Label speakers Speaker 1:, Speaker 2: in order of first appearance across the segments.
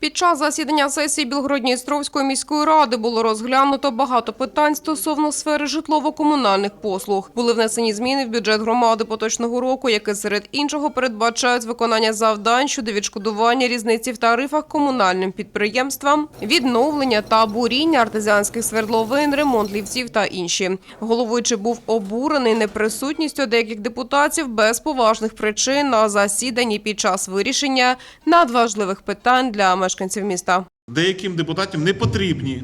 Speaker 1: Під час засідання сесії Білгородністровської міської ради було розглянуто багато питань стосовно сфери житлово-комунальних послуг. Були внесені зміни в бюджет громади поточного року, які серед іншого передбачають виконання завдань щодо відшкодування різниці в тарифах комунальним підприємствам, відновлення та буріння артезіанських свердловин, ремонт ліфтів та інші. Головуючий був обурений неприсутністю деяких депутатів без поважних причин на засіданні під час вирішення надважливих питань для мешканців міста.
Speaker 2: Деяким депутатам не потрібні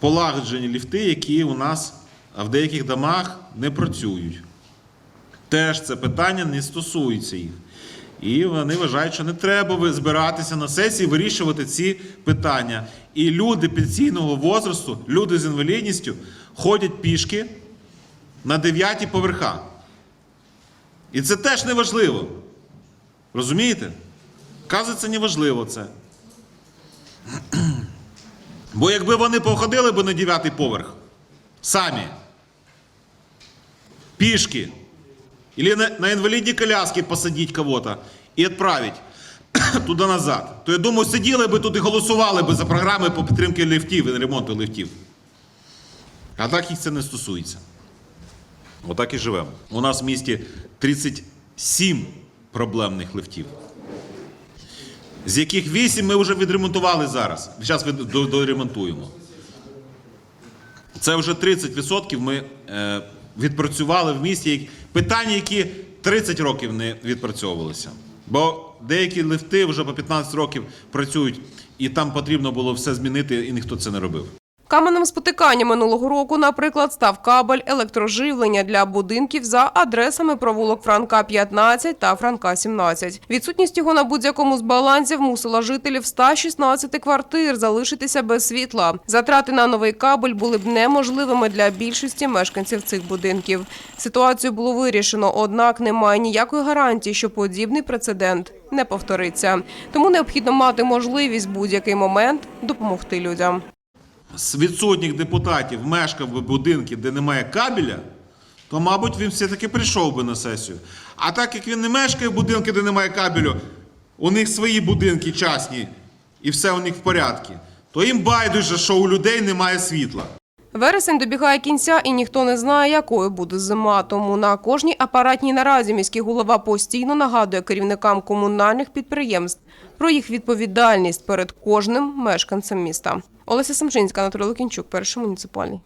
Speaker 2: полагоджені ліфти, які у нас в деяких домах не працюють. Теж це питання не стосується їх. І вони вважають, що не треба збиратися на сесії, вирішувати ці питання. І люди пенсійного возрасту, люди з інвалідністю ходять пішки на дев'яті поверха. І це теж не важливо. Розумієте? Казується, не важливо це. Бо якби вони походили б на дев'ятий поверх самі, пішки, или на, на інвалідні коляски посадити кого-то і відправити туди назад, то я думаю, сиділи би тут і голосували би за програми по підтримці ліфтів і ремонту ліфтів. А так їх це не стосується. Отак і живемо. У нас в місті 37 проблемних лифтів з яких 8 ми вже відремонтували зараз. Зараз доремонтуємо. Це вже 30% ми е, відпрацювали в місті. Питання, які 30 років не відпрацьовувалися. Бо деякі лифти вже по 15 років працюють, і там потрібно було все змінити, і ніхто це не робив.
Speaker 1: Каменем спотикання минулого року, наприклад, став кабель електроживлення для будинків за адресами провулок Франка 15 та Франка 17. Відсутність його на будь-якому з балансів мусила жителів 116 квартир залишитися без світла. Затрати на новий кабель були б неможливими для більшості мешканців цих будинків. Ситуацію було вирішено, однак немає ніякої гарантії, що подібний прецедент не повториться. Тому необхідно мати можливість будь-який момент допомогти людям.
Speaker 2: З відсутніх депутатів мешкав би будинки, де немає кабеля, то, мабуть, він все-таки прийшов би на сесію. А так як він не мешкає в будинку, де немає кабелю, у них свої будинки частні, і все у них в порядку, то їм байдуже, що у людей немає світла.
Speaker 1: Вересень добігає кінця, і ніхто не знає, якою буде зима. Тому на кожній апаратній наразі міський голова постійно нагадує керівникам комунальних підприємств про їх відповідальність перед кожним мешканцем міста. Олеся Самжинська, Анатолій Лукінчук, перший муніципальний.